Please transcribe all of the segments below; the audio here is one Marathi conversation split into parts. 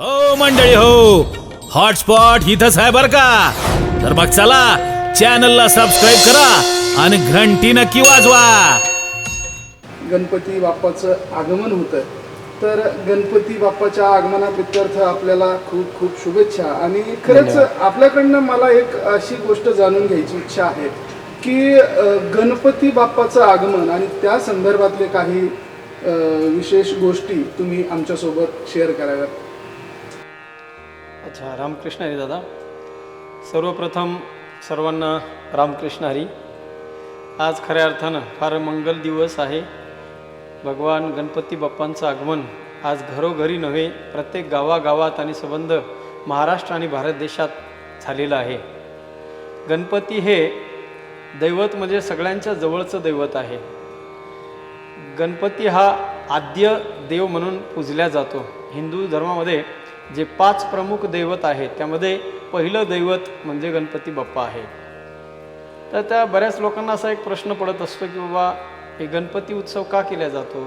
हो मंडळी हो. हॉटस्पॉट इथंच आहे बर का? तर मग चला चॅनलला सबस्क्राईब करा आणि घंटी नक्की वाजवा. गणपती बाप्पाचं आगमन होतं. तर गणपती बाप्पाच्या आगमनाप्रित्यर्थ आपल्याला खूप खूप शुभेच्छा. आणि खरंच आपल्याकडनं मला एक अशी गोष्ट जाणून घ्यायची इच्छा आहे की अ, गणपती बाप्पाचं आगमन आणि त्या संदर्भातले काही अ, विशेष गोष्टी तुम्ही आमच्यासोबत शेअर कराव्यात. अच्छा रामकृष्ण हरी दादा. सर्वप्रथम सर्वांना रामकृष्ण हरी. आज खऱ्या अर्थानं फार मंगल दिवस आहे. भगवान गणपती बाप्पांचं आगमन आज घरोघरी नव्हे प्रत्येक गावागावात आणि संबंध महाराष्ट्र आणि भारत देशात झालेला आहे. गणपती हे दैवत म्हणजे सगळ्यांच्या जवळचं दैवत आहे. गणपती हा आद्य देव म्हणून पूजल्या जातो. हिंदू धर्मामध्ये जे पाच प्रमुख दैवत आहेत त्यामध्ये पहिलं दैवत म्हणजे गणपती बाप्पा आहे. तर त्या बऱ्याच लोकांना असा एक प्रश्न पडत असतो की बाबा हे गणपती उत्सव का केला जातो?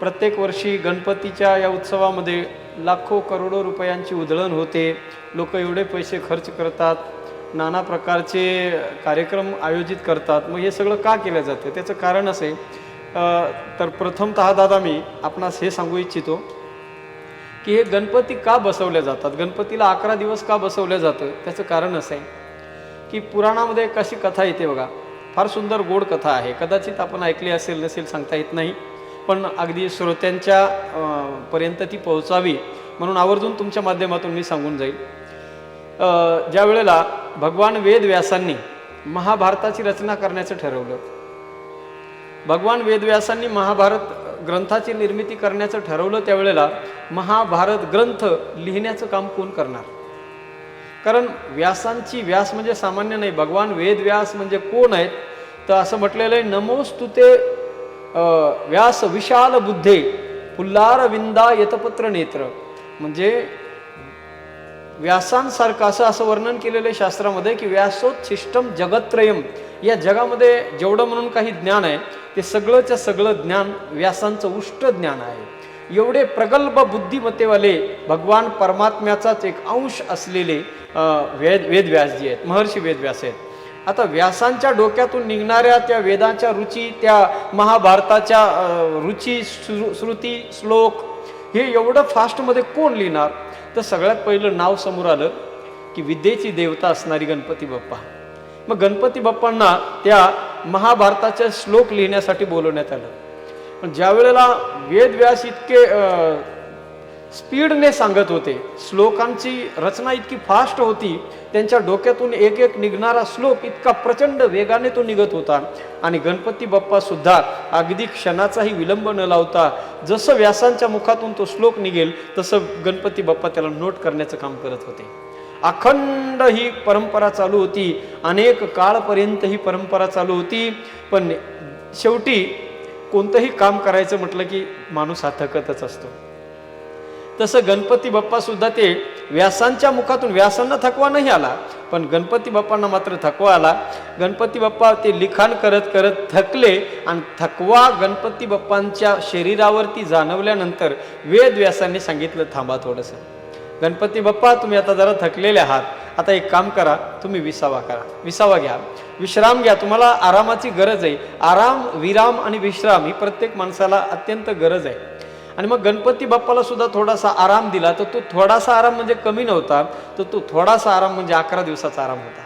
प्रत्येक वर्षी गणपतीच्या या उत्सवामध्ये लाखो करोडो रुपयांची उधळण होते. लोक एवढे पैसे खर्च करतात नाना प्रकारचे कार्यक्रम आयोजित करतात. मग हे सगळं का केलं जातं? त्याचं कारण असे. तर प्रथमतः दादा मी आपणास हे सांगू इच्छितो की हे गणपती का बसवले जातात? गणपतीला अकरा दिवस का बसवलं जातं? त्याचं कारण असं आहे की पुराणामध्ये एक अशी कथा येते बघा. फार सुंदर गोड कथा आहे. कदाचित आपण ऐकली असेल नसेल सांगता येत नाही पण अगदी श्रोत्यांच्या पर्यंत ती पोहोचावी म्हणून आवर्जून तुमच्या माध्यमातून मी सांगून जाईल. ज्या वेळेला भगवान वेदव्यासांनी महाभारताची रचना करण्याचं ठरवलं. भगवान वेदव्यासांनी महाभारत ग्रंथाची निर्मिती करण्याचं ठरवलं त्यावेळेला महाभारत ग्रंथ लिहिण्याचं काम कोण करणार? कारण व्यासांची व्यास म्हणजे सामान्य नाही भगवान वेद व्यास म्हणजे कोण आहेत? तर असं म्हटलेलं आहे नमोस्तुते व्यास विशाल बुद्धे पुल्लार विंदा यतपत्र नेत्र. म्हणजे व्यासांसारखं असं असं वर्णन केलेलं आहे शास्त्रामध्ये की व्यासोच्छिष्टम जगत्रयम या जगामध्ये जेवढं म्हणून काही ज्ञान आहे ते सगळंच्या सगळं ज्ञान व्यासांचं उष्ट ज्ञान आहे. एवढे प्रगल्भ बुद्धिमत्तेवाले भगवान परमात्म्याचाच एक अंश असलेले वेद वेदव्यासजी आहेत महर्षी वेदव्यास आहेत. आता व्यासांच्या डोक्यातून निघणाऱ्या त्या वेदांच्या रुची त्या महाभारताच्या रुची श्रु- श्रुती श्लोक हे एवढं फास्टमध्ये कोण लिहिणार? तर सगळ्यात पहिलं नाव समोर आलं की विद्येची देवता असणारी गणपती बाप्पा. मग गणपती बाप्पांना त्या महाभारताचे श्लोक लिहिण्यासाठी बोलवण्यात आलं. पण ज्या वेळेला वेदव्यास इतके स्पीडने सांगत होते श्लोकांची रचना इतकी फास्ट होती त्यांच्या डोक्यातून एक एक निघणारा श्लोक इतका प्रचंड वेगाने तो निघत होता. आणि गणपती बाप्पा सुद्धा अगदी क्षणाचाही विलंब न लावता जसं व्यासांच्या मुखातून तो श्लोक निघेल तसं गणपती बाप्पा त्याला नोट करण्याचं काम करत होते. अखंड ही परंपरा चालू होती. अनेक काळपर्यंत ही परंपरा चालू होती. पण शेवटी कोणतंही काम करायचं म्हटलं की माणूस हा थकतच असतो. तसं गणपती बाप्पा सुद्धा ते व्यासांच्या मुखातून व्यासांना थकवा नाही आला पण गणपती बाप्पांना मात्र थकवा आला. गणपती बाप्पा ते लिखाण करत करत थकले आणि थकवा गणपती बाप्पांच्या शरीरावरती जाणवल्यानंतर वेद व्यासांनी सांगितलं थांबा थोडंसं. गणपती बाप्पा तुम्ही आता जरा थकलेले आहात. आता एक काम करा तुम्ही विसावा करा. विसावा घ्या. विश्राम घ्या. तुम्हाला आरामाची गरज आहे. आराम विराम आणि विश्राम ही प्रत्येक माणसाला अत्यंत गरज आहे. आणि मग गणपती बाप्पाला सुद्धा थोडासा आराम दिला तर तो थोडासा आराम म्हणजे कमी नव्हता तर तो थोडासा आराम म्हणजे अकरा दिवसाचा आराम होता.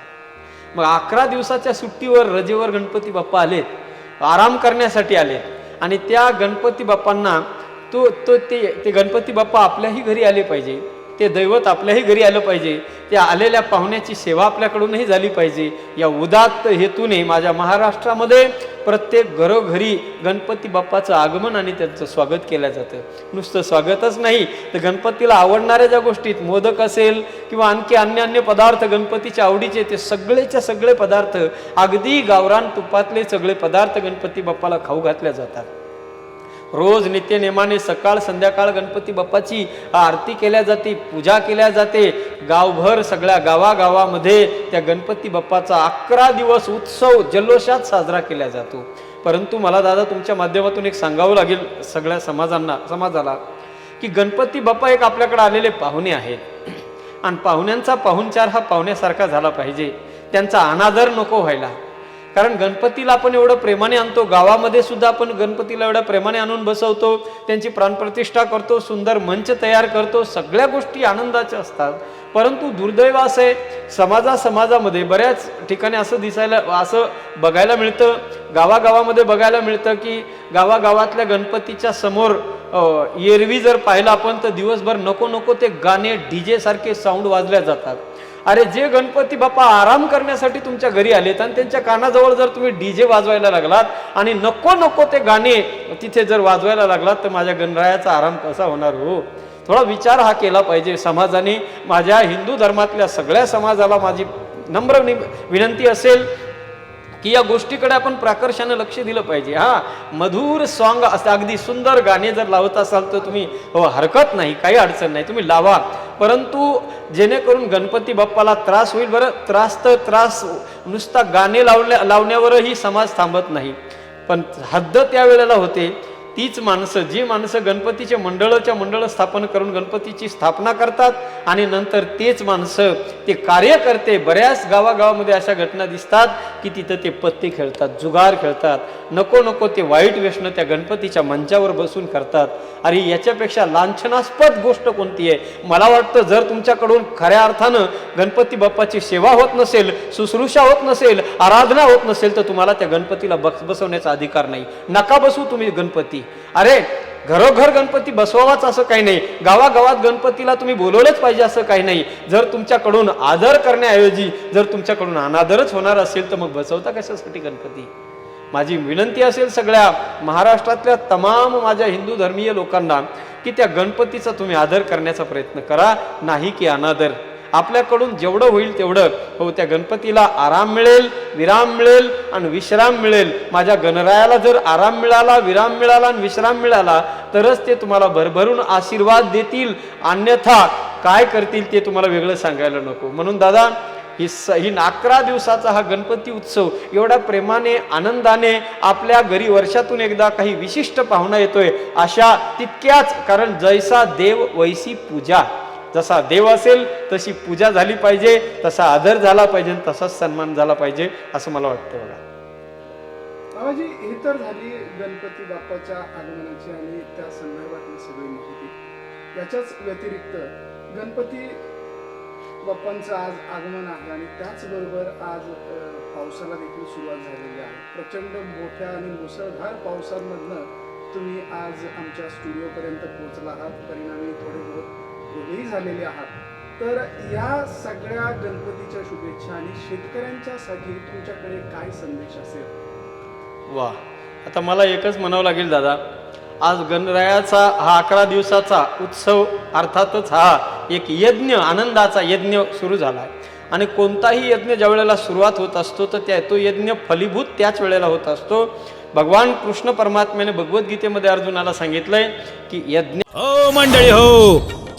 मग अकरा दिवसाच्या सुट्टीवर रजेवर गणपती बाप्पा आलेत. आराम करण्यासाठी आलेत. आणि त्या गणपती बाप्पांना तो तो ते ते गणपती बाप्पा आपल्याही घरी आले पाहिजे. ते दैवत आपल्याही घरी आलं पाहिजे. त्या आलेल्या पाहुण्याची सेवा आपल्याकडूनही झाली पाहिजे. या उदात्त हेतूने माझ्या महाराष्ट्रामध्ये प्रत्येक घरोघरी गणपती बाप्पाचं आगमन आणि त्यांचं स्वागत केलं जातं. नुसतं स्वागतच नाही तर गणपतीला आवडणाऱ्या ज्या गोष्टीत मोदक असेल किंवा आणखी अन्य अन्य पदार्थ गणपतीच्या आवडीचे ते सगळेच्या सगळे पदार्थ अगदी गावरान तुपातले सगळे पदार्थ गणपती बाप्पाला खाऊ घातल्या जातात. रोज नित्यनेमाने सकाळ संध्याकाळ गणपती बाप्पाची आरती केल्या जाते पूजा केल्या जाते. गावभर सगळ्या गावागावामध्ये त्या गणपती बाप्पाचा अकरा दिवस उत्सव जल्लोषात साजरा केला जातो. परंतु मला दादा तुमच्या माध्यमातून एक सांगावं लागेल सगळ्या समाजांना समाजाला की गणपती बाप्पा एक आपल्याकडे आलेले पाहुणे आहेत. आणि पाहुण्यांचा पाहुणचार हा पाहुण्यासारखा झाला पाहिजे. त्यांचा अनादर नको व्हायला. कारण गणपतीला आपण एवढं प्रेमाने आणतो गावामध्ये सुद्धा आपण गणपतीला एवढ्या प्रेमाने आणून बसवतो त्यांची प्राणप्रतिष्ठा करतो सुंदर मंच तयार करतो सगळ्या गोष्टी आनंदाच्या असतात. परंतु दुर्दैव असं आहे समाजा समाजामध्ये बऱ्याच ठिकाणी असं दिसायला असं बघायला मिळतं गावागावामध्ये बघायला मिळतं की गावागावातल्या गणपतीच्या समोर एरवी जर पाहिलं आपण तर दिवसभर नको नको ते गाणे डी सारखे साऊंड वाजल्या जातात. अरे जे गणपती बाप्पा आराम करण्यासाठी तुमच्या घरी आलेत आणि त्यांच्या कानाजवळ जर तुम्ही डीजे वाजवायला लागलात आणि नको नको ते गाणे तिथे जर वाजवायला लागलात तर माझ्या गणरायाचा आराम कसा होणार हो? थोडा विचार हा केला पाहिजे. समाजाने माझ्या हिंदू धर्मातल्या सगळ्या समाजाला माझी नम्र नि- विनंती असेल की या गोष्टीकडे आपण प्राकर्षानं लक्ष दिलं पाहिजे. हा मधुर सॉंग असं अगदी सुंदर गाणे जर लावत असाल तर तुम्ही हो हरकत नाही काही अडचण नाही. तुम्ही लावा. परंतु जेणेकरून गणपती बाप्पाला त्रास होईल बरं. त्रास तर त्रास नुसता गाणे लावल्या लावण्यावरही समाज थांबत नाही. पण हद्द त्यावेळेला होते. तीच माणसं जी माणसं गणपतीचे मंडळाच्या मंडळ स्थापन करून गणपतीची स्थापना करतात आणि नंतर तेच माणसं ते कार्य करते बऱ्याच गावागावामध्ये अशा घटना दिसतात. की तिथं ते पत्ते खेळतात जुगार खेळतात. नको नको ते वाईट व्यसनं त्या गणपतीच्या मंचावर बसून करतात. अरे याच्यापेक्षा लांछनास्पद गोष्ट कोणती आहे? मला वाटतं जर तुमच्याकडून खऱ्या अर्थानं गणपती बाप्पाची सेवा होत नसेल शुश्रूषा होत नसेल आराधना होत नसेल तर तुम्हाला त्या गणपतीला बस बसवण्याचा अधिकार नाही. नका बसू तुम्ही गणपती. अरे घरोघर गणपती बसवावाच असं काही नाही. गावागावात गणपतीला तुम्ही बोलवलंच पाहिजे असं काही नाही. जर तुमच्याकडून आदर करण्याऐवजी जर तुमच्याकडून अनादरच होणार असेल तर मग बसवता कशासाठी गणपती? माझी विनंती असेल सगळ्या महाराष्ट्रातल्या तमाम माझ्या हिंदू धर्मीय लोकांना की त्या गणपतीचा तुम्ही आदर करण्याचा प्रयत्न करा. नाही की अनादर. आपल्याकडून जेवढं होईल तेवढं हो त्या गणपतीला आराम मिळेल विराम मिळेल आणि विश्राम मिळेल. माझ्या गणरायाला जर आराम मिळाला विराम मिळाला आणि विश्राम मिळाला तरच ते तुम्हाला भरभरून आशीर्वाद देतील. अन्यथा काय करतील ते तुम्हाला वेगळं सांगायला नको. म्हणून दादा ही स ही अकरा दिवसाचा हा गणपती उत्सव एवढ्या प्रेमाने आनंदाने आपल्या घरी वर्षातून एकदा काही विशिष्ट पाहुणा येतोय. अशा तितक्याच कारण जैसा देव वैसी पूजा. जसा देव असेल तशी पूजा झाली पाहिजे तसा आदर झाला पाहिजे तसाच सन्मान झाला पाहिजे असं मला वाटतं बघा. बाबाजी ही तर झाली गणपती बाप्पाच्या आगमनाची आणि त्या संदर्भातली सगळी माहिती. याच्याच व्यतिरिक्त गणपती बाप्पांचं आज आगमन आहे आणि त्याचबरोबर आज पावसाला देखील सुरुवात झालेली आहे. प्रचंड मोठ्या आणि मुसळधार पावसांमधनं तुम्ही आज आमच्या स्टुडिओपर्यंत पोहोचला आहात. परिणामी थोडे बहुत वेगळी झालेले आहात. तर या सगळ्या गणपतीच्या शुभेच्छा आणि शेतकऱ्यांच्यासाठी तुमच्याकडे काय संदेश असेल? वा. आता मला एकच म्हणावं लागेल दादा. आज गणरायाचा हा अकरा दिवसाचा उत्सव अर्थातच हा एक यज्ञ आनंदाचा यज्ञ सुरू झाला आहे. आणि कोणताही यज्ञ ज्या वेळेला सुरुवात होत असतो तर त्या तो यज्ञ फलीभूत त्याच वेळेला होत असतो. भगवान कृष्ण परमात्म्याने भगवद्गीतेमध्ये अर्जुनाला सांगितलंय की यज्ञ हो मंडळी हो.